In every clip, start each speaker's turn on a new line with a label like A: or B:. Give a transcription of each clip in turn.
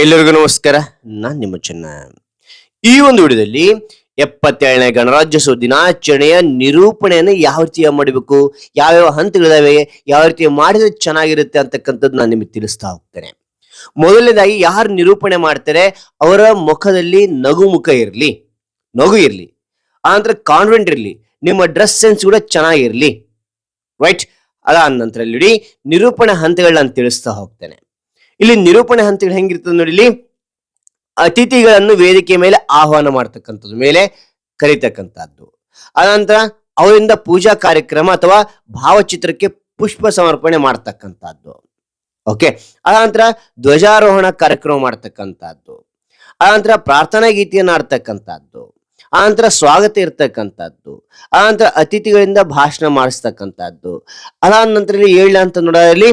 A: ಎಲ್ಲರಿಗೂ ನಮಸ್ಕಾರ. ನಾನ್ ನಿಮ್ಮ ಚೆನ್ನ. ಈ ಒಂದು ವಿಡಿಯೋದಲ್ಲಿ ಎಪ್ಪತ್ತೇಳನೇ ಗಣರಾಜ್ಯೋತ್ಸವ ದಿನಾಚರಣೆಯ ನಿರೂಪಣೆಯನ್ನು ಯಾವ ರೀತಿ ಮಾಡಬೇಕು, ಯಾವ್ಯಾವ ಹಂತಗಳಿದಾವೆ, ಯಾವ ರೀತಿ ಮಾಡಿದ್ರೆ ಚೆನ್ನಾಗಿರುತ್ತೆ ಅಂತಕ್ಕಂಥದ್ದು ನಾನು ನಿಮಗೆ ತಿಳಿಸ್ತಾ ಹೋಗ್ತೇನೆ. ಮೊದಲನೇದಾಗಿ ಯಾರು ನಿರೂಪಣೆ ಮಾಡ್ತಾರೆ, ಅವರ ಮುಖದಲ್ಲಿ ನಗು ಮುಖ ಇರಲಿ, ನಗು ಇರಲಿ ಆನಂತರ ಕಾನ್ಫಿಡೆಂಟ್ ಇರಲಿ, ನಿಮ್ಮ ಡ್ರೆಸ್ ಸೆನ್ಸ್ ಕೂಡ ಚೆನ್ನಾಗಿರಲಿ ರೈಟ್ ಅದಾದ ನಂತರ ಇಲ್ಲಿ ನಿರೂಪಣೆ ಹಂತಗಳನ್ನ ನಾನು ತಿಳಿಸ್ತಾ ಹೋಗ್ತೇನೆ. ಇಲ್ಲಿ ನಿರೂಪಣೆ ಹಂತಗಳು ಹೆಂಗಿರ್ತದೆ ನೋಡಿ ಇಲ್ಲಿ ಅತಿಥಿಗಳನ್ನು ವೇದಿಕೆ ಮೇಲೆ ಆಹ್ವಾನ ಮಾಡ್ತಕ್ಕಂಥದ್ದು, ಮೇಲೆ ಕರೀತಕ್ಕಂಥದ್ದು. ಅನಂತರ ಅವರಿಂದ ಪೂಜಾ ಕಾರ್ಯಕ್ರಮ ಅಥವಾ ಭಾವಚಿತ್ರಕ್ಕೆ ಪುಷ್ಪ ಸಮರ್ಪಣೆ ಮಾಡ್ತಕ್ಕಂಥದ್ದು. ಓಕೆ ಅನಂತರ ಧ್ವಜಾರೋಹಣ ಕಾರ್ಯಕ್ರಮ ಮಾಡ್ತಕ್ಕಂಥದ್ದು. ಅನಂತರ ಪ್ರಾರ್ಥನಾ ಗೀತೆಯನ್ನು ಆಡ್ತಕ್ಕಂಥದ್ದು ಆನಂತರ ಸ್ವಾಗತ ಇರ್ತಕ್ಕಂಥದ್ದು. ಆನಂತರ ಅತಿಥಿಗಳಿಂದ ಭಾಷಣ ಮಾಡಿಸ್ತಕ್ಕಂಥದ್ದು. ಅದಾದ ನಂತರ ಏಳ ಅಂತ ನೋಡೋದ್ರಲ್ಲಿ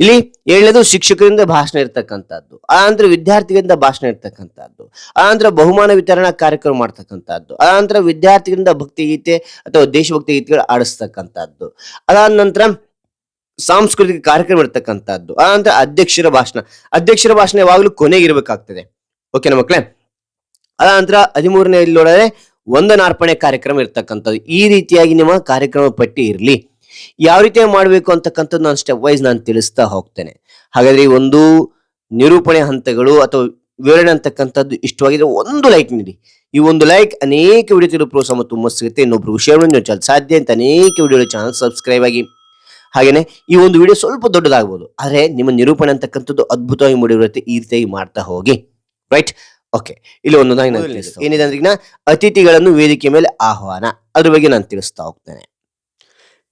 A: ಇಲ್ಲಿ ಏಳನೇದು ಶಿಕ್ಷಕರಿಂದ ಭಾಷಣ ಇರ್ತಕ್ಕಂಥದ್ದು, ಆನಂತರ ವಿದ್ಯಾರ್ಥಿಗಳಿಂದ ಭಾಷಣ ಇರ್ತಕ್ಕಂಥದ್ದು, ಆನಂತರ ಬಹುಮಾನ ವಿತರಣಾ ಕಾರ್ಯಕ್ರಮ ಮಾಡ್ತಕ್ಕಂಥದ್ದು, ಆನಂತರ ವಿದ್ಯಾರ್ಥಿಗಳಿಂದ ಭಕ್ತಿಗೀತೆ ಅಥವಾ ದೇಶಭಕ್ತಿ ಗೀತೆಗಳು ಆಡಿಸ್ತಕ್ಕಂಥದ್ದು ಅದಾದ ನಂತರ ಸಾಂಸ್ಕೃತಿಕ ಕಾರ್ಯಕ್ರಮ ಇರ್ತಕ್ಕಂಥದ್ದು, ಆನಂತರ ಅಧ್ಯಕ್ಷರ ಭಾಷಣ ಅಧ್ಯಕ್ಷರ ಭಾಷಣ ಯಾವಾಗಲೂ ಕೊನೆಗಿರ್ಬೇಕಾಗ್ತದೆ ಓಕೆನಾ ಮಕ್ಕಳೇ ಅದಾನಂತರ ಹದಿಮೂರನೇ ಇಲ್ಲಿ ನೋಡಿದ್ರೆ ವಂದನಾರ್ಪಣೆ ಕಾರ್ಯಕ್ರಮ ಇರ್ತಕ್ಕಂಥದ್ದು. ಈ ರೀತಿಯಾಗಿ ನಿಮ್ಮ ಕಾರ್ಯಕ್ರಮ ಪಟ್ಟಿ ಇರಲಿ. ಯಾವ ರೀತಿ ಮಾಡಬೇಕು ಅಂತಕ್ಕಂಥದ್ದು ನಾನು ಸ್ಟೆಪ್ ವೈಸ್ ನಾನು ತಿಳಿಸ್ತಾ ಹೋಗ್ತೇನೆ. ಹಾಗಾದ್ರೆ ಈ ಒಂದು ನಿರೂಪಣೆ ಹಂತಗಳು ಅಥವಾ ವಿವರಣೆ ಅಂತಕ್ಕಂಥದ್ದು ಇಷ್ಟವಾಗಿದ್ರೆ ಒಂದು ಲೈಕ್ ನೀಡಿ. ಈ ಒಂದು ಲೈಕ್ ಅನೇಕ ವಿಡಿಯೋ ತಿರುಗಿ ಪ್ರೋತ್ಸಾಹ ಮತ್ತು ಹುಮ್ಮಸ್ಸು ಸಿಗುತ್ತೆ. ಇನ್ನೊಬ್ರು ಶೇರ್ ಸಾಧ್ಯ ಅಂತ ಅನೇಕ ವಿಡಿಯೋ ಚಾನಲ್ ಸಬ್ಸ್ಕ್ರೈಬ್ ಆಗಿ. ಹಾಗೇನೆ ಈ ಒಂದು ವಿಡಿಯೋ ಸ್ವಲ್ಪ ದೊಡ್ಡದಾಗ್ಬೋದು. ಆದ್ರೆ ನಿಮ್ಮ ನಿರೂಪಣೆ ಅಂತಕ್ಕಂಥದ್ದು ಅದ್ಭುತವಾಗಿ ಮೂಡಿರುತ್ತೆ ಈ ರೀತಿಯಾಗಿ ಮಾಡ್ತಾ ಹೋಗಿ. ರೈಟ್ ಓಕೆ ಇಲ್ಲಿ ಒಂದು ನಾನು ಏನಿದೆ ಅಂದ್ರೆ ಅತಿಥಿಗಳನ್ನು ವೇದಿಕೆ ಮೇಲೆ ಆಹ್ವಾನ. ಅದ್ರ ಬಗ್ಗೆ ನಾನು ತಿಳಿಸ್ತಾ ಹೋಗ್ತೇನೆ.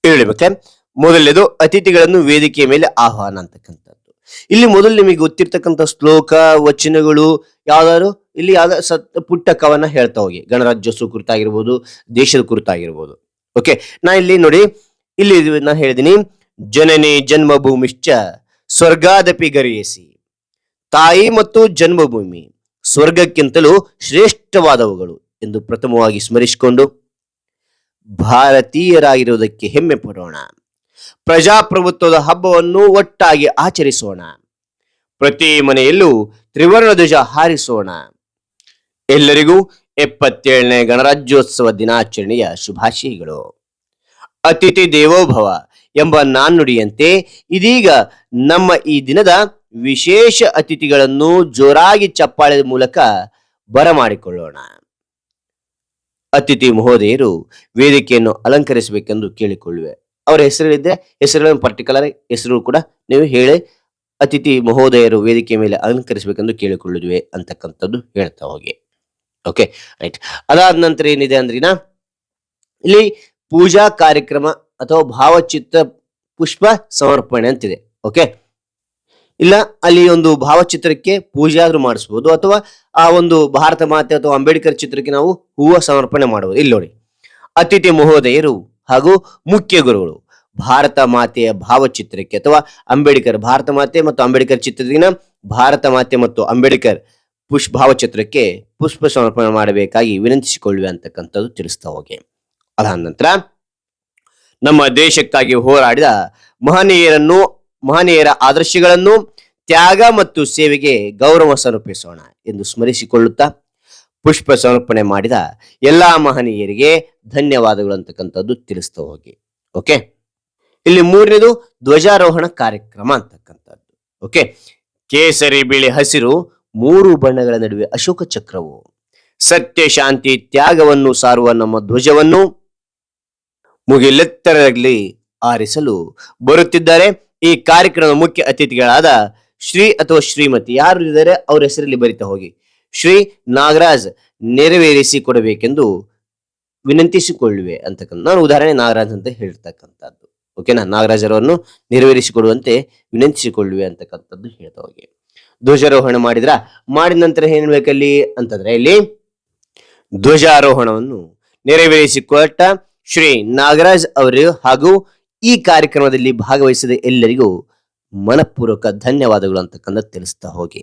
A: ಹೇಳಿ ಮತ್ತೆ ಮೊದಲನೇದು, ಅತಿಥಿಗಳನ್ನು ವೇದಿಕೆಯ ಮೇಲೆ ಆಹ್ವಾನ ಅಂತಕ್ಕಂಥದ್ದು. ಇಲ್ಲಿ ಮೊದಲು ನಿಮಗೆ ಗೊತ್ತಿರ್ತಕ್ಕಂಥ ಶ್ಲೋಕ, ವಚನಗಳು ಯಾವ್ದಾದ್ರು? ಇಲ್ಲಿ ಯಾವ್ದ ಸತ್ ಪುಟ್ಟ ಕವನ ಹೇಳ್ತಾ ಹೋಗಿ. ಗಣರಾಜ್ಯೋತ್ಸವ ಕುರಿತಾಗಿರ್ಬೋದು, ದೇಶದ ಕುರಿತಾಗಿರ್ಬೋದು. ಓಕೆ ನಾ ಇಲ್ಲಿ ನೋಡಿ, ಇಲ್ಲಿ ನಾ ಹೇಳಿದೀನಿ, ಜನನಿ ಜನ್ಮಭೂಮಿಶ್ಚ ಸ್ವರ್ಗಾದಪಿ ಗರಿಯಸಿ. ತಾಯಿ ಮತ್ತು ಜನ್ಮಭೂಮಿ ಸ್ವರ್ಗಕ್ಕಿಂತಲೂ ಶ್ರೇಷ್ಠವಾದವುಗಳು ಎಂದು ಪ್ರಥಮವಾಗಿ ಸ್ಮರಿಸಿಕೊಂಡು ಭಾರತೀಯರಾಗಿರುವುದಕ್ಕೆ ಹೆಮ್ಮೆ ಪಡೋಣ. ಪ್ರಜಾಪ್ರಭುತ್ವದ ಹಬ್ಬವನ್ನು ಒಟ್ಟಾಗಿ ಆಚರಿಸೋಣ. ಪ್ರತಿ ಮನೆಯಲ್ಲೂ ತ್ರಿವರ್ಣ ಧ್ವಜ ಹಾರಿಸೋಣ. ಎಲ್ಲರಿಗೂ ಎಪ್ಪತ್ತೇಳನೇ ಗಣರಾಜ್ಯೋತ್ಸವ ದಿನಾಚರಣೆಯ ಶುಭಾಶಯಗಳು. ಅತಿಥಿ ದೇವೋಭವ ಎಂಬ ನಾಣ್ಣುಡಿಯಂತೆ ಇದೀಗ ನಮ್ಮ ಈ ದಿನದ ವಿಶೇಷ ಅತಿಥಿಗಳನ್ನು ಜೋರಾಗಿ ಚಪ್ಪಾಳೆ ಮೂಲಕ ಬರಮಾಡಿಕೊಳ್ಳೋಣ. ಅತಿಥಿ ಮಹೋದಯರು ವೇದಿಕೆಯನ್ನು ಅಲಂಕರಿಸಬೇಕೆಂದು ಕೇಳಿಕೊಳ್ಳುವೆ. ಅವರ ಹೆಸರಿದೆ ಹೆಸರುಗಳನ್ನು ಪರ್ಟಿಕ್ಯುಲರ್ ಹೆಸರು ಕೂಡ ನೀವು ಹೇಳಿ, ಅತಿಥಿ ಮಹೋದಯರು ವೇದಿಕೆ ಮೇಲೆ ಅಲಂಕರಿಸಬೇಕೆಂದು ಕೇಳಿಕೊಳ್ಳುವೆ ಅಂತಕ್ಕಂಥದ್ದು ಹೇಳ್ತಾ ಹೋಗಿ. ಓಕೆ ರೈಟ್ ಅದಾದ ನಂತರ ಏನಿದೆ ಅಂದ್ರಿನ ಇಲ್ಲಿ ಪೂಜಾ ಕಾರ್ಯಕ್ರಮ ಅಥವಾ ಭಾವಚಿತ್ರ ಪುಷ್ಪ ಸಮರ್ಪಣೆ ಅಂತಿದೆ. ಓಕೆ ಇಲ್ಲ, ಅಲ್ಲಿ ಒಂದು ಭಾವಚಿತ್ರಕ್ಕೆ ಪೂಜೆ ಆದ್ರೂ ಮಾಡಿಸ್ಬೋದು, ಅಥವಾ ಆ ಒಂದು ಭಾರತ ಮಾತೆ ಅಥವಾ ಅಂಬೇಡ್ಕರ್ ಚಿತ್ರಕ್ಕೆ ನಾವು ಹೂವ ಸಮರ್ಪಣೆ ಮಾಡಬಹುದು ಇಲ್ಲಿ ನೋಡಿ. ಅತಿಥಿ ಮಹೋದಯರು ಹಾಗೂ ಮುಖ್ಯ ಗುರುಗಳು, ಭಾರತ ಮಾತೆಯ ಭಾವಚಿತ್ರಕ್ಕೆ ಅಥವಾ ಅಂಬೇಡ್ಕರ್ ಭಾರತ ಮಾತೆ ಮತ್ತು ಅಂಬೇಡ್ಕರ್ ಚಿತ್ರದಿನ ಭಾರತ ಮಾತೆ ಮತ್ತು ಅಂಬೇಡ್ಕರ್ ಪುಷ್ ಭಾವಚಿತ್ರಕ್ಕೆ ಪುಷ್ಪ ಸಮರ್ಪಣೆ ಮಾಡಬೇಕಾಗಿ ವಿನಂತಿಸಿಕೊಳ್ಳುವೆ ಅಂತಕ್ಕಂಥದ್ದು ತಿಳಿಸ್ತಾ ಹೋಗಿ. ಅದಾದ ನಂತರ ನಮ್ಮ ದೇಶಕ್ಕಾಗಿ ಹೋರಾಡಿದ ಮಹನೀಯರನ್ನು ಮಹನೀಯರ ಆದರ್ಶಗಳನ್ನು ತ್ಯಾಗ ಮತ್ತು ಸೇವೆಗೆ ಗೌರವ ಸಮರ್ಪಿಸೋಣ ಎಂದು ಸ್ಮರಿಸಿಕೊಳ್ಳುತ್ತಾ ಪುಷ್ಪ ಸಮರ್ಪಣೆ ಮಾಡಿದ ಎಲ್ಲಾ ಮಹನೀಯರಿಗೆ ಧನ್ಯವಾದಗಳು ಅಂತಕ್ಕಂಥದ್ದು ತಿಳಿಸ್ತಾ ಹೋಗಿ. ಓಕೆ ಇಲ್ಲಿ ಮೂರನೇದು ಧ್ವಜಾರೋಹಣ ಕಾರ್ಯಕ್ರಮ ಅಂತಕ್ಕಂಥದ್ದು. ಓಕೆ ಕೇಸರಿ ಬಿಳಿ ಹಸಿರು, ಮೂರು ಬಣ್ಣಗಳ ನಡುವೆ ಅಶೋಕ ಚಕ್ರವು. ಸತ್ಯ, ಶಾಂತಿ, ತ್ಯಾಗವನ್ನು ಸಾರುವ ನಮ್ಮ ಧ್ವಜವನ್ನು ಮುಗಿಲೆತ್ತರದಲ್ಲಿ ಆರಿಸಲು ಬರುತ್ತಿದ್ದಾರೆ. ಈ ಕಾರ್ಯಕ್ರಮದ ಮುಖ್ಯ ಅತಿಥಿಗಳಾದ ಶ್ರೀ ಅಥವಾ ಶ್ರೀಮತಿ ಯಾರು ಇದ್ದಾರೆ, ಅವ್ರ ಹೆಸರಲ್ಲಿ ಬರಿತಾ ಹೋಗಿ. ಶ್ರೀ ನಾಗರಾಜ್ ನೆರವೇರಿಸಿ ಕೊಡಬೇಕೆಂದು ವಿನಂತಿಸಿಕೊಳ್ಳುವೆ ಅಂತಕ್ಕಂಥ, ನಾನು ಉದಾಹರಣೆ ನಾಗರಾಜ್ ಅಂತ ಹೇಳ್ತಕ್ಕಂಥದ್ದು. ಓಕೆನಾ ನಾಗರಾಜರವರನ್ನು ನೆರವೇರಿಸಿಕೊಡುವಂತೆ ವಿನಂತಿಸಿಕೊಳ್ಳುವೆ ಅಂತಕ್ಕಂಥದ್ದು ಹೇಳ್ತಾ ಹೋಗಿ. ಧ್ವಜಾರೋಹಣ ಮಾಡಿದ್ರ, ಮಾಡಿದ ನಂತರ ಏನ್ ಬೇಕಲ್ಲಿ ಅಂತಂದ್ರೆ ಇಲ್ಲಿ ಧ್ವಜಾರೋಹಣವನ್ನು ನೆರವೇರಿಸಿಕೊಟ್ಟ ಶ್ರೀ ನಾಗರಾಜ್ ಅವರು ಹಾಗೂ ಈ ಕಾರ್ಯಕ್ರಮದಲ್ಲಿ ಭಾಗವಹಿಸಿದ ಎಲ್ಲರಿಗೂ ಮನಪೂರ್ವಕ ಧನ್ಯವಾದಗಳು ಅಂತಕ್ಕಂಥ ತಿಳಿಸ್ತಾ ಹೋಗಿ.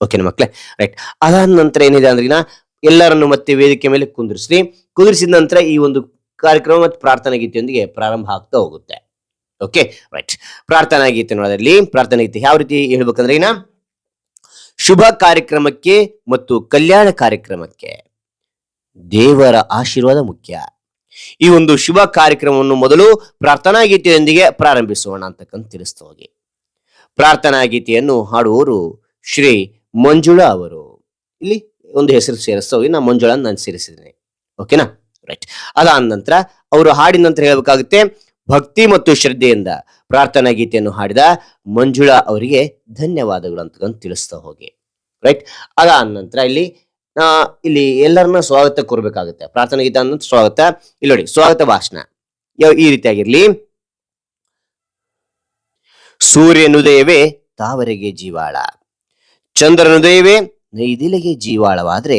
A: ಓಕೆನಾ ಮಕ್ಕಳೇ ರೈಟ್ ಅದಾದ ನಂತರ ಏನಿದೆ ಅಂದ್ರೆ ಎಲ್ಲರನ್ನು ಮತ್ತೆ ವೇದಿಕೆ ಮೇಲೆ ಕುಂದಿರಿಸಿ ಕುಂದಿರಿಸಿದ ನಂತರ ಈ ಒಂದು ಕಾರ್ಯಕ್ರಮ ಮತ್ತು ಪ್ರಾರ್ಥನಾ ಗೀತೆಯೊಂದಿಗೆ ಪ್ರಾರಂಭ ಆಗ್ತಾ ಹೋಗುತ್ತೆ. ಓಕೆ ರೈಟ್ ಪ್ರಾರ್ಥನಾ ಗೀತೆ ನೋಡೋದ್ರಲ್ಲಿ ಪ್ರಾರ್ಥನಾ ಗೀತೆ ಯಾವ ರೀತಿ ಹೇಳ್ಬೇಕಂದ್ರೆ ಇನ್ನ ಶುಭ ಕಾರ್ಯಕ್ರಮಕ್ಕೆ ಮತ್ತು ಕಲ್ಯಾಣ ಕಾರ್ಯಕ್ರಮಕ್ಕೆ ದೇವರ ಆಶೀರ್ವಾದ ಮುಖ್ಯ. ಈ ಒಂದು ಶುಭ ಕಾರ್ಯಕ್ರಮವನ್ನು ಮೊದಲು ಪ್ರಾರ್ಥನಾ ಗೀತೆಯೊಂದಿಗೆ ಪ್ರಾರಂಭಿಸೋಣ ಅಂತಕ್ಕಂತ ತಿಳಿಸ್ತಾ ಹೋಗಿ ಪ್ರಾರ್ಥನಾ ಗೀತೆಯನ್ನು ಹಾಡುವವರು ಶ್ರೀ ಮಂಜುಳಾ ಅವರು. ಇಲ್ಲಿ ಒಂದು ಹೆಸರು ಸೇರಿಸ್ತಾ ಹೋಗಿ, ನಾ ಮಂಜುಳಾ ನಾನು ಸೇರಿಸಿದ್ದೇನೆ. ಓಕೆನಾ ರೈಟ್ ಅದಾದ ನಂತರ ಅವರು ಹಾಡಿದ ನಂತರ ಹೇಳಬೇಕಾಗುತ್ತೆ, ಭಕ್ತಿ ಮತ್ತು ಶ್ರದ್ಧೆಯಿಂದ ಪ್ರಾರ್ಥನಾ ಗೀತೆಯನ್ನು ಹಾಡಿದ ಮಂಜುಳಾ ಅವರಿಗೆ ಧನ್ಯವಾದಗಳು ಅಂತಕ್ಕಂತ ತಿಳಿಸ್ತಾ ಹೋಗಿ. ರೈಟ್ ಅದಾದ ನಂತರ ಇಲ್ಲಿ ಇಲ್ಲಿ ಎಲ್ಲರನ್ನ ಸ್ವಾಗತ ಕೋರ್ಬೇಕಾಗುತ್ತೆ ಪ್ರಾರ್ಥನಾ ಗೀತ ಅನ್ನೋದು ಸ್ವಾಗತ. ಇಲ್ಲಿ ನೋಡಿ, ಸ್ವಾಗತ ಭಾಷಣ. ಈ ರೀತಿಯಾಗಿರ್ಲಿ. ಸೂರ್ಯನುದಯವೇ ತಾವರೆಗೆ ಜೀವಾಳ. ಚಂದ್ರನುದಯವೇ ನೈದಿಲೆಗೆ ಜೀವಾಳವಾದ್ರೆ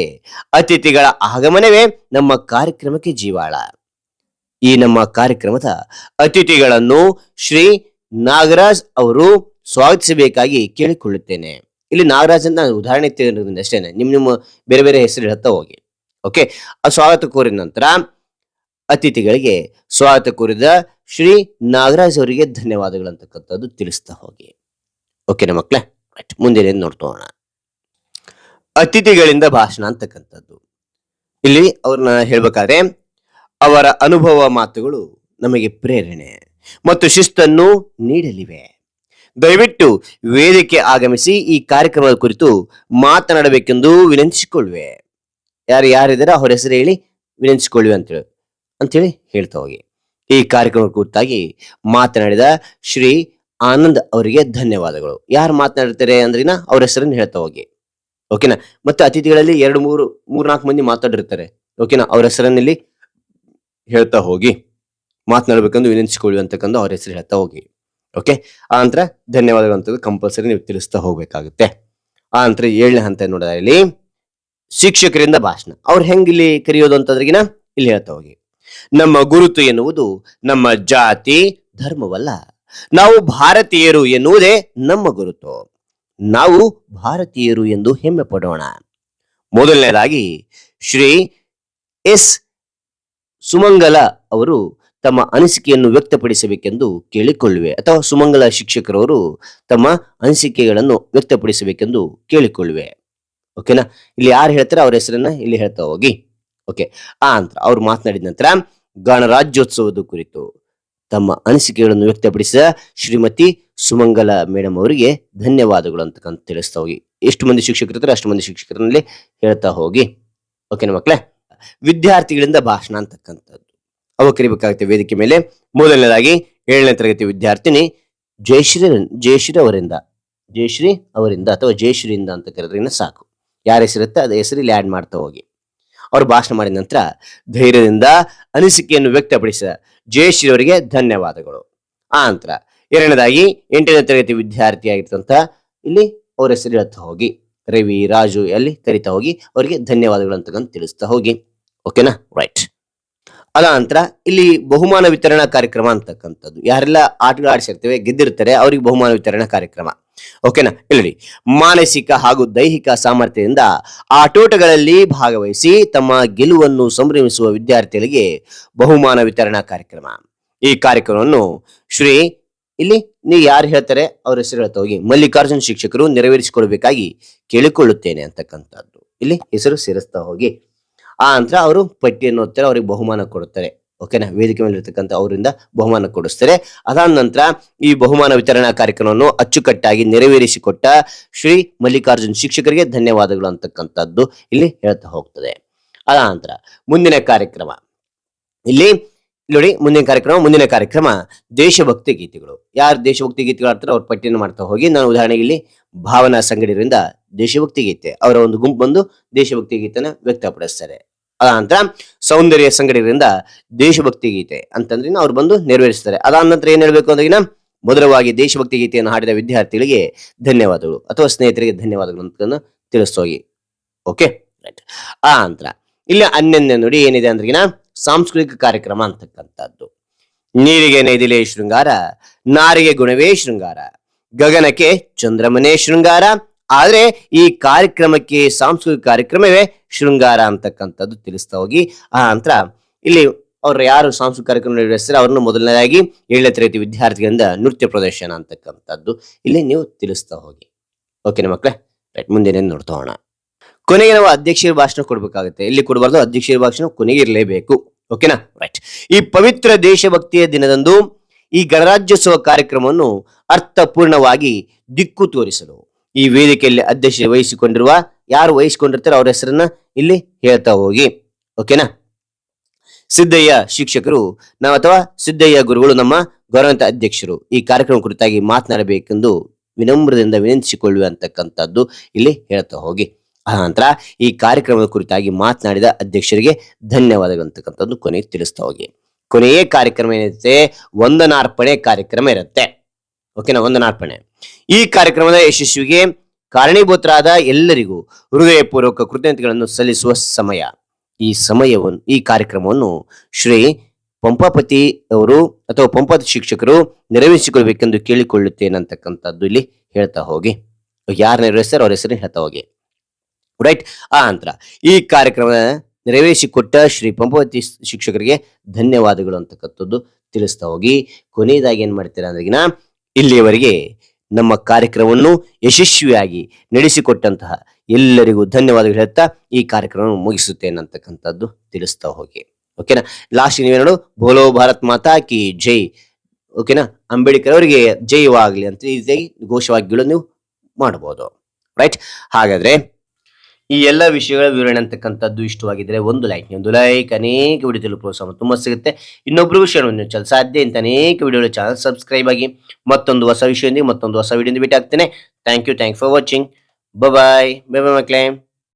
A: ಅತಿಥಿಗಳ ಆಗಮನವೇ ನಮ್ಮ ಕಾರ್ಯಕ್ರಮಕ್ಕೆ ಜೀವಾಳ. ಈ ನಮ್ಮ ಕಾರ್ಯಕ್ರಮದ ಅತಿಥಿಗಳನ್ನು ಶ್ರೀ ನಾಗರಾಜ್ ಅವರು ಸ್ವಾಗತಿಸಬೇಕಾಗಿ ಕೇಳಿಕೊಳ್ಳುತ್ತೇನೆ. ಇಲ್ಲಿ ನಾಗರಾಜ್ ಅಂತ ನಾನು ಉದಾಹರಣೆ ತೆಗೆದಿರೋದ್ರಿಂದ ಅಷ್ಟೇನೆ. ನಿಮ್ ನಿಮ್ಮ ಬೇರೆ ಬೇರೆ ಹೆಸರು ಹೇಳ್ತಾ ಹೋಗಿ. ಓಕೆ ಆ ಸ್ವಾಗತ ಕೋರಿದ ನಂತರ ಅತಿಥಿಗಳಿಗೆ ಸ್ವಾಗತ ಕೋರಿದ ಶ್ರೀ ನಾಗರಾಜ್ ಅವರಿಗೆ ಧನ್ಯವಾದಗಳು ಅಂತಕ್ಕಂಥದ್ದು ತಿಳಿಸ್ತಾ ಹೋಗಿ. ಓಕೆನಾ ಮಕ್ಳೇ? ರೈಟ್ ಮುಂದಿನ ನೋಡ್ತೋಣ ಅತಿಥಿಗಳಿಂದ ಭಾಷಣ ಅಂತಕ್ಕಂಥದ್ದು. ಇಲ್ಲಿ ಅವ್ರನ್ನ ಹೇಳ್ಬೇಕಾದ್ರೆ ಅವರ ಅನುಭವ ಮಾತುಗಳು ನಮಗೆ ಪ್ರೇರಣೆ ಮತ್ತು ಶಿಸ್ತನ್ನು ನೀಡಲಿವೆ. ದಯವಿಟ್ಟು ವೇದಿಕೆ ಆಗಮಿಸಿ ಈ ಕಾರ್ಯಕ್ರಮದ ಕುರಿತು ಮಾತನಾಡಬೇಕೆಂದು ವಿನಂತಿಸಿಕೊಳ್ಳುವೆ. ಯಾರು ಯಾರಿದ್ದಾರೆ ಅವ್ರ ಹೆಸರು ಹೇಳಿ ವಿನಂತಿಸಿಕೊಳ್ಳುವೆ ಅಂತೇಳಿ ಅಂತೇಳಿ ಹೇಳ್ತಾ ಹೋಗಿ. ಈ ಕಾರ್ಯಕ್ರಮದ ಕುರಿತಾಗಿ ಮಾತನಾಡಿದ ಶ್ರೀ ಆನಂದ್ ಅವರಿಗೆ ಧನ್ಯವಾದಗಳು. ಯಾರು ಮಾತನಾಡ್ತಾರೆ ಅಂದ್ರಿನ ಅವ್ರ ಹೆಸರನ್ನು ಹೇಳ್ತಾ ಹೋಗಿ. ಓಕೆನಾ? ಮತ್ತೆ ಅತಿಥಿಗಳಲ್ಲಿ ಎರಡು, ಮೂರು, ಮೂರ್ನಾಲ್ಕು ಮಂದಿ ಮಾತಾಡಿರ್ತಾರೆ. ಓಕೆನಾ? ಅವ್ರ ಹೆಸರನ್ನಲ್ಲಿ ಹೇಳ್ತಾ ಹೋಗಿ, ಮಾತನಾಡ್ಬೇಕಂದು ವಿನಂತಿಸಿಕೊಳ್ಳಿ ಅಂತಕ್ಕಂದು ಅವ್ರ ಹೆಸರು ಹೇಳ್ತಾ ಹೋಗಿ. ಓಕೆ ಆ ನಂತರ ಧನ್ಯವಾದಗಳು ಅಂತ ಕಂಪಲ್ಸರಿ ನೀವು ತಿಳಿಸ್ತಾ ಹೋಗ್ಬೇಕಾಗುತ್ತೆ. ಆ ನಂತರ ಏಳನೇ ಹಂತ ನೋಡಿದ್ರೆ ಇಲ್ಲಿ, ಶಿಕ್ಷಕರಿಂದ ಭಾಷಣ. ಅವ್ರು ಹೆಂಗ್ ಇಲ್ಲಿ ಕರೆಯೋದು ಅಂತದ್ರಿಗಿನ ಇಲ್ಲಿ ಹೇಳ್ತಾ ಹೋಗಿ. ನಮ್ಮ ಗುರುತು ಎನ್ನುವುದು ನಮ್ಮ ಜಾತಿ, ಧರ್ಮವಲ್ಲ. ನಾವು ಭಾರತೀಯರು ಎನ್ನುವುದೇ ನಮ್ಮ ಗುರುತು. ನಾವು ಭಾರತೀಯರು ಎಂದು ಹೆಮ್ಮೆ ಪಡೋಣ. ಮೊದಲನೇದಾಗಿ ಶ್ರೀ ಎಸ್. ಸುಮಂಗಲ ಅವರು ತಮ್ಮ ಅನಿಸಿಕೆಯನ್ನು ವ್ಯಕ್ತಪಡಿಸಬೇಕೆಂದು ಕೇಳಿಕೊಳ್ಳುವೆ. ಅಥವಾ ಸುಮಂಗಲ ಶಿಕ್ಷಕರವರು ತಮ್ಮ ಅನಿಸಿಕೆಗಳನ್ನು ವ್ಯಕ್ತಪಡಿಸಬೇಕೆಂದು ಕೇಳಿಕೊಳ್ಳುವೆ. ಓಕೆನಾ ಇಲ್ಲಿ ಯಾರು ಹೇಳ್ತಾರೆ? ಅವ್ರ ಹೆಸರನ್ನ ಇಲ್ಲಿ ಹೇಳ್ತಾ ಹೋಗಿ. ಓಕೆ ಆ ಅಂತ ಅವ್ರು ಮಾತನಾಡಿದ ನಂತರ ಗಣರಾಜ್ಯೋತ್ಸವದ ಕುರಿತು ತಮ್ಮ ಅನಿಸಿಕೆಗಳನ್ನು ವ್ಯಕ್ತಪಡಿಸಿದ ಶ್ರೀಮತಿ ಸುಮಂಗಲ ಮೇಡಮ್ ಅವರಿಗೆ ಧನ್ಯವಾದಗಳು ಅಂತಕ್ಕಂತ ತಿಳಿಸ್ತಾ ಹೋಗಿ. ಎಷ್ಟು ಮಂದಿ ಶಿಕ್ಷಕರು ಇರ್ತಾರೆ ಅಷ್ಟು ಮಂದಿ ಶಿಕ್ಷಕರಲ್ಲಿ ಹೇಳ್ತಾ ಹೋಗಿ. ಓಕೆನಾ ಮಕ್ಕಳೇ ವಿದ್ಯಾರ್ಥಿಗಳಿಂದ ಭಾಷಣ ಅಂತಕ್ಕಂಥದ್ದು. ಅವ ಕರಿಬೇಕಾಗುತ್ತೆ ವೇದಿಕೆ ಮೇಲೆ. ಮೊದಲನೇದಾಗಿ ಏಳನೇ ತರಗತಿ ವಿದ್ಯಾರ್ಥಿನಿ ಜಯಶ್ರೀ ಜಯಶ್ರೀ ಅವರಿಂದ. ಜಯಶ್ರೀ ಅವರಿಂದ ಅಥವಾ ಜಯಶ್ರೀಯಿಂದ ಅಂತ ಕರೆದ್ರಿಂದ ಸಾಕು. ಯಾರ ಹೆಸರಿರುತ್ತೆ? ಅದ ಹೆಸರಲ್ಲಿ ಆ್ಯಡ್ ಮಾಡ್ತಾ ಹೋಗಿ. ಅವರು ಭಾಷಣ ಮಾಡಿದ ನಂತರ ಧೈರ್ಯದಿಂದ ಅನಿಸಿಕೆಯನ್ನು ವ್ಯಕ್ತಪಡಿಸಿದ ಜಯಶ್ರೀ ಅವರಿಗೆ ಧನ್ಯವಾದಗಳು. ಆ ನಂತರ ಎರಡನೇದಾಗಿ ಎಂಟನೇ ತರಗತಿ ವಿದ್ಯಾರ್ಥಿಯಾಗಿರ್ತಂಥ ಇಲ್ಲಿ ಅವರ ಹೆಸರು ಹೇಳ್ತಾ ಹೋಗಿ. ರವಿ, ರಾಜು, ಅಲ್ಲಿ ಕರಿತಾ ಹೋಗಿ ಅವರಿಗೆ ಧನ್ಯವಾದಗಳು ಅಂತಕ್ಕಂಥ ತಿಳಿಸ್ತಾ ಹೋಗಿ. ಓಕೆನಾ ರೈಟ್ ಅದ ನಂತರ ಇಲ್ಲಿ ಬಹುಮಾನ ವಿತರಣಾ ಕಾರ್ಯಕ್ರಮ ಅಂತಕ್ಕಂಥದ್ದು. ಯಾರೆಲ್ಲ ಆಟಗಳು ಆಡಿಸಿರ್ತೇವೆ, ಗೆದ್ದಿರ್ತಾರೆ, ಅವರಿಗೆ ಬಹುಮಾನ ವಿತರಣಾ ಕಾರ್ಯಕ್ರಮ. ಓಕೆನಾ ಇಲ್ಲಿ ಮಾನಸಿಕ ಹಾಗೂ ದೈಹಿಕ ಸಾಮರ್ಥ್ಯದಿಂದ ಆಟೋಟಗಳಲ್ಲಿ ಭಾಗವಹಿಸಿ ತಮ್ಮ ಗೆಲುವನ್ನು ಸಂಭ್ರಮಿಸುವ ವಿದ್ಯಾರ್ಥಿಗಳಿಗೆ ಬಹುಮಾನ ವಿತರಣಾ ಕಾರ್ಯಕ್ರಮ. ಈ ಕಾರ್ಯಕ್ರಮವನ್ನು ಶ್ರೀ ಇಲ್ಲಿ ನೀವು ಯಾರು ಹೇಳ್ತಾರೆ ಅವ್ರ ಹೆಸರು ಹೇಳ್ತಾ ಹೋಗಿ. ಮಲ್ಲಿಕಾರ್ಜುನ್ ಶಿಕ್ಷಕರು ನೆರವೇರಿಸಿಕೊಳ್ಬೇಕಾಗಿ ಕೇಳಿಕೊಳ್ಳುತ್ತೇನೆ ಅಂತಕ್ಕಂಥದ್ದು. ಇಲ್ಲಿ ಹೆಸರು ಸೇರಿಸ್ತಾ ಹೋಗಿ. ಆ ನಂತರ ಅವರು ಪಟ್ಟಿಯನ್ನು ಓದ್ತಾರೆ ಅವ್ರಿಗೆ ಬಹುಮಾನ ಕೊಡುತ್ತಾರೆ. ಓಕೆನಾ ವೇದಿಕೆ ಮೇಲೆ ಅವರಿಂದ ಬಹುಮಾನ ಕೊಡಿಸ್ತಾರೆ. ಅದಾದ ನಂತರ ಈ ಬಹುಮಾನ ವಿತರಣಾ ಕಾರ್ಯಕ್ರಮವನ್ನು ಅಚ್ಚುಕಟ್ಟಾಗಿ ನೆರವೇರಿಸಿಕೊಟ್ಟ ಶ್ರೀ ಮಲ್ಲಿಕಾರ್ಜುನ್ ಶಿಕ್ಷಕರಿಗೆ ಧನ್ಯವಾದಗಳು ಅಂತಕ್ಕಂಥದ್ದು ಇಲ್ಲಿ ಹೇಳ್ತಾ ಹೋಗ್ತದೆ. ಅದಾದ ನಂತರ ಮುಂದಿನ ಕಾರ್ಯಕ್ರಮ. ಇಲ್ಲಿ ನೋಡಿ, ಮುಂದಿನ ಕಾರ್ಯಕ್ರಮ ಮುಂದಿನ ಕಾರ್ಯಕ್ರಮ, ದೇಶಭಕ್ತಿ ಗೀತೆಗಳು. ಯಾರು ದೇಶಭಕ್ತಿ ಗೀತೆಗಳು ಆಡ್ತಾರೆ ಅವ್ರ ಪಟ್ಟಿಯನ್ನು ಮಾಡ್ತಾ ಹೋಗಿ, ನಾನು ಉದಾಹರಣೆಗೆ ಇಲ್ಲಿ ಭಾವನಾ ಸಂಗಡಿಯರಿಂದ ದೇಶಭಕ್ತಿ ಗೀತೆ, ಅವರ ಒಂದು ಗುಂಪು ಬಂದು ದೇಶಭಕ್ತಿ ಗೀತೆನ ವ್ಯಕ್ತಪಡಿಸ್ತಾರೆ. ಆ ನಂತರ ಸೌಂದರ್ಯ ಸಂಗಡಿಯರಿಂದ ದೇಶಭಕ್ತಿ ಗೀತೆ ಅಂತಂದ್ರೆ ಅವ್ರು ಬಂದು ನೆರವೇರಿಸ್ತಾರೆ. ಅದಾದ ನಂತರ ಏನ್ ಹೇಳ್ಬೇಕು ಅಂದ್ರಿನ ಮಧುರವಾಗಿ ದೇಶಭಕ್ತಿ ಗೀತೆಯನ್ನು ಹಾಡಿದ ವಿದ್ಯಾರ್ಥಿಗಳಿಗೆ ಧನ್ಯವಾದಗಳು, ಅಥವಾ ಸ್ನೇಹಿತರಿಗೆ ಧನ್ಯವಾದಗಳು ಅಂತ ತಿಳಿಸೋಗಿ ಓಕೆ? ರೈಟ್. ಆ ನಂತರ, ಇಲ್ಲಿ ಅನ್ಯನ್ಯ ನುಡಿ ಏನಿದೆ ಅಂದ್ರಿಗಿನ ಸಾಂಸ್ಕೃತಿಕ ಕಾರ್ಯಕ್ರಮ ಅಂತಕ್ಕಂಥದ್ದು. ನೀರಿಗೆ ನೈದಿಲೆ ಶೃಂಗಾರ, ನಾರಿಗೆ ಗುಣವೇ ಶೃಂಗಾರ, ಗಗನಕ್ಕೆ ಚಂದ್ರಮನೆ ಶೃಂಗಾರ, ಆದ್ರೆ ಈ ಕಾರ್ಯಕ್ರಮಕ್ಕೆ ಸಾಂಸ್ಕೃತಿಕ ಕಾರ್ಯಕ್ರಮವೇ ಶೃಂಗಾರ ಅಂತಕ್ಕಂಥದ್ದು ತಿಳಿಸ್ತಾ ಹೋಗಿ. ಆ ನಂತರ ಇಲ್ಲಿ ಅವರು ಯಾರು ಸಾಂಸ್ಕೃತಿಕ ಕಾರ್ಯಕ್ರಮ ನಿರ್ವಹಿಸ್ತಾರೆ ಅವ್ರನ್ನ ಮೊದಲನೇದಾಗಿ ಏಳನೇ ತರಗತಿ ವಿದ್ಯಾರ್ಥಿಗಳಿಂದ ನೃತ್ಯ ಪ್ರದರ್ಶನ ಅಂತಕ್ಕಂಥದ್ದು ಇಲ್ಲಿ ನೀವು ತಿಳಿಸ್ತಾ ಹೋಗಿ. ಓಕೆನಾ ಮಕ್ಕಳೇ ರೈಟ್ ಮುಂದೆ ನೋಡ್ತಾ ಹೋಣ ಕೊನೆಗೆ ನಾವು ಅಧ್ಯಕ್ಷರ ಭಾಷಣ ಕೊಡಬೇಕಾಗುತ್ತೆ. ಇಲ್ಲಿ ಕೊಡಬಾರ್ದು? ಅಧ್ಯಕ್ಷರ ಭಾಷಣ ಕೊನೆಗೆ ಇರಲೇಬೇಕು. ಓಕೆನಾ ರೈಟ್ ಈ ಪವಿತ್ರ ದೇಶಭಕ್ತಿಯ ದಿನದಂದು ಈ ಗಣರಾಜ್ಯೋತ್ಸವ ಕಾರ್ಯಕ್ರಮವನ್ನು ಅರ್ಥಪೂರ್ಣವಾಗಿ ದಿಕ್ಕು ತೋರಿಸಲು ಈ ವೇದಿಕೆಯಲ್ಲಿ ಅಧ್ಯಕ್ಷತೆ ವಹಿಸಿಕೊಂಡಿರುವ ಯಾರು ವಹಿಸಿಕೊಂಡಿರ್ತಾರೆ ಅವ್ರ ಹೆಸರನ್ನ ಇಲ್ಲಿ ಹೇಳ್ತಾ ಹೋಗಿ. ಓಕೆನಾ ಸಿದ್ದಯ್ಯ ಶಿಕ್ಷಕರು ನಾವು ಅಥವಾ ಸಿದ್ದಯ್ಯ ಗುರುಗಳು ನಮ್ಮ ಗೌರವಂತ ಅಧ್ಯಕ್ಷರು ಈ ಕಾರ್ಯಕ್ರಮ ಕುರಿತಾಗಿ ಮಾತನಾಡಬೇಕೆಂದು ವಿನಮ್ರದಿಂದ ವಿನಂತಿಸಿಕೊಳ್ಳುವಂತಕ್ಕಂಥದ್ದು ಇಲ್ಲಿ ಹೇಳ್ತಾ ಹೋಗಿ. ಆ ನಂತರ ಈ ಕಾರ್ಯಕ್ರಮದ ಕುರಿತಾಗಿ ಮಾತನಾಡಿದ ಅಧ್ಯಕ್ಷರಿಗೆ ಧನ್ಯವಾದಗಳು ಅಂತಕ್ಕಂಥದ್ದು ಕೊನೆಗೆ ತಿಳಿಸ್ತಾ ಹೋಗಿ. ಕೊನೆಯ ಕಾರ್ಯಕ್ರಮ ಏನಿರುತ್ತೆ? ವಂದನಾರ್ಪಣೆ ಕಾರ್ಯಕ್ರಮ ಇರುತ್ತೆ. ಓಕೆನಾ ವಂದನಾರ್ಪಣೆ. ಈ ಕಾರ್ಯಕ್ರಮದ ಯಶಸ್ವಿಗೆ ಕಾರಣೀಭೂತರಾದ ಎಲ್ಲರಿಗೂ ಹೃದಯಪೂರ್ವಕ ಕೃತಜ್ಞತೆಗಳನ್ನು ಸಲ್ಲಿಸುವ ಸಮಯ. ಈ ಸಮಯವನ್ನು, ಈ ಕಾರ್ಯಕ್ರಮವನ್ನು ಶ್ರೀ ಪಂಪಾಪತಿ ಅವರು ಅಥವಾ ಪಂಪಾಪತಿ ಶಿಕ್ಷಕರು ನೆರವೇರಿಸಿಕೊಳ್ಬೇಕೆಂದು ಕೇಳಿಕೊಳ್ಳುತ್ತೇನೆ ಅಂತಕ್ಕಂಥದ್ದು ಇಲ್ಲಿ ಹೇಳ್ತಾ ಹೋಗಿ. ಯಾರು ನೆರವೇರಿಸ್ತಾರೆ ಅವ್ರ ಹೆಸರು ಹೇಳ್ತಾ ಹೋಗಿ. ರೈಟ್ ಆ ನಂತರ ಈ ಕಾರ್ಯಕ್ರಮ ನೆರವೇರಿಸಿಕೊಟ್ಟ ಶ್ರೀ ಪಂಪಾವತಿ ಶಿಕ್ಷಕರಿಗೆ ಧನ್ಯವಾದಗಳು ಅಂತಕ್ಕಂಥದ್ದು ತಿಳಿಸ್ತಾ ಹೋಗಿ. ಕೊನೆಯದಾಗಿ ಏನ್ ಮಾಡ್ತೀರಾ ಅಂದ್ರೆಗಿನ ಇಲ್ಲಿಯವರೆಗೆ ನಮ್ಮ ಕಾರ್ಯಕ್ರಮವನ್ನು ಯಶಸ್ವಿಯಾಗಿ ನಡೆಸಿಕೊಟ್ಟಂತಹ ಎಲ್ಲರಿಗೂ ಧನ್ಯವಾದಗಳು ಹೇಳ್ತಾ ಈ ಕಾರ್ಯಕ್ರಮ ಮುಗಿಸುತ್ತೇನೆ ಅಂತಕ್ಕಂಥದ್ದು ತಿಳಿಸ್ತಾ ಹೋಗಿ. ಓಕೆನಾ ಲಾಸ್ಟ್ ನೀವೇನೋ ಬೋಲೋ ಭಾರತ್ ಮಾತಾ ಕಿ ಜೈ. ಓಕೆನಾ ಅಂಬೇಡ್ಕರ್ ಅವರಿಗೆ ಜೈವಾಗ್ಲಿ ಅಂತ ಈ ರೀತಿಯಾಗಿ ಘೋಷವಾಕ್ಯಗಳು ನೀವು ಮಾಡಬಹುದು. ರೈಟ್ ಹಾಗಾದ್ರೆ ಈ ಎಲ್ಲ ವಿಷಯಗಳ ವಿವರಣೆ ಅಂತಕ್ಕಂಥದ್ದು ಇಷ್ಟವಾಗಿದ್ರೆ ಒಂದು ಲೈಕ್ ಒಂದು ಲೈಕ್ ಅನೇಕ ವಿಡಿಯೋದಲ್ಲಿ ಪ್ರೋತ್ಸಾಹ ತುಂಬ ಸಿಗುತ್ತೆ. ಇನ್ನೊಬ್ರು ವಿಷಯವನ್ನು ಚಲ ಸಾಧ್ಯ ಅಂತ ಅನೇಕ ವಿಡಿಯೋಗಳ ಚಾನಲ್ ಸಬ್ಸ್ಕ್ರೈಬ್ ಆಗಿ ಮತ್ತೊಂದು ಹೊಸ ವಿಷಯದಿಂದ ಮತ್ತೊಂದು ಹೊಸ ವಿಡಿಯೋದಿಂದ ಭೇಟಿ ಆಗ್ತೇನೆ thank you thank for watching bye bye bye ಮಕ್ಳೇ